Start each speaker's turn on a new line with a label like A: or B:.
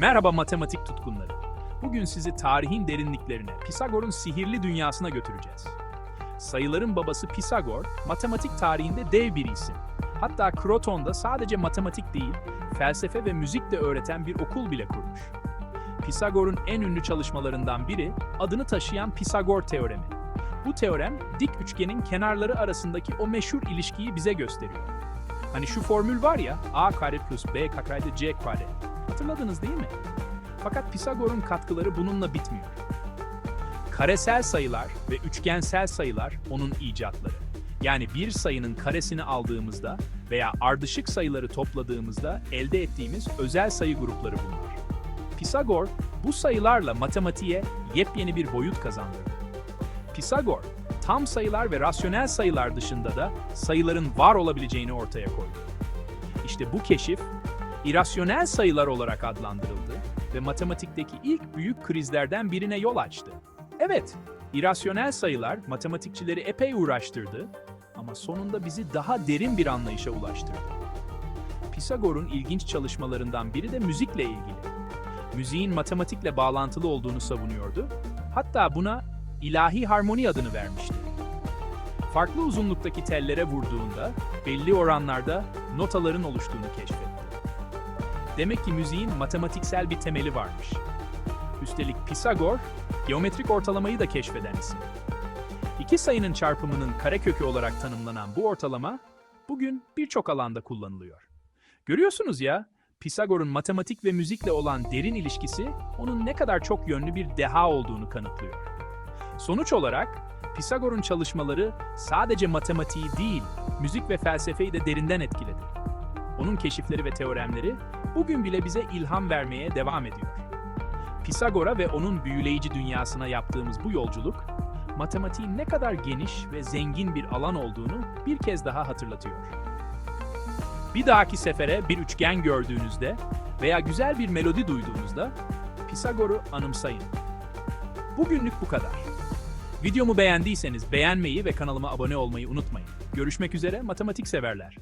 A: Merhaba matematik tutkunları. Bugün sizi tarihin derinliklerine, Pisagor'un sihirli dünyasına götüreceğiz. Sayıların babası Pisagor, matematik tarihinde dev bir isim. Hatta Kroton'da sadece matematik değil, felsefe ve müzik de öğreten bir okul bile kurmuş. Pisagor'un en ünlü çalışmalarından biri adını taşıyan Pisagor teoremi. Bu teorem dik üçgenin kenarları arasındaki o meşhur ilişkiyi bize gösteriyor. Hani şu formül var ya, a kare plus b kare c kare. Hatırladınız değil mi? Fakat Pisagor'un katkıları bununla bitmiyor. Karesel sayılar ve üçgensel sayılar onun icatları. Yani bir sayının karesini aldığımızda veya ardışık sayıları topladığımızda elde ettiğimiz özel sayı grupları bunlar. Pisagor bu sayılarla matematiğe yepyeni bir boyut kazandırdı. Pisagor, tam sayılar ve rasyonel sayılar dışında da sayıların var olabileceğini ortaya koydu. İşte bu keşif, irasyonel sayılar olarak adlandırıldı ve matematikteki ilk büyük krizlerden birine yol açtı. Evet, irasyonel sayılar matematikçileri epey uğraştırdı ama sonunda bizi daha derin bir anlayışa ulaştırdı. Pisagor'un ilginç çalışmalarından biri de müzikle ilgili. Müziğin matematikle bağlantılı olduğunu savunuyordu. Hatta buna ilahi harmoni adını vermişti. Farklı uzunluktaki tellere vurduğunda belli oranlarda notaların oluştuğunu keşfetti. Demek ki müziğin matematiksel bir temeli varmış. Üstelik Pisagor, geometrik ortalamayı da keşfeden isim. İki sayının çarpımının karekökü olarak tanımlanan bu ortalama, bugün birçok alanda kullanılıyor. Görüyorsunuz ya, Pisagor'un matematik ve müzikle olan derin ilişkisi, onun ne kadar çok yönlü bir deha olduğunu kanıtlıyor. Sonuç olarak, Pisagor'un çalışmaları sadece matematiği değil, müzik ve felsefeyi de derinden etkiledi. Onun keşifleri ve teoremleri bugün bile bize ilham vermeye devam ediyor. Pisagor'a ve onun büyüleyici dünyasına yaptığımız bu yolculuk, matematiğin ne kadar geniş ve zengin bir alan olduğunu bir kez daha hatırlatıyor. Bir dahaki sefere bir üçgen gördüğünüzde veya güzel bir melodi duyduğunuzda Pisagor'u anımsayın. Bugünlük bu kadar. Videomu beğendiyseniz beğenmeyi ve kanalıma abone olmayı unutmayın. Görüşmek üzere matematik severler.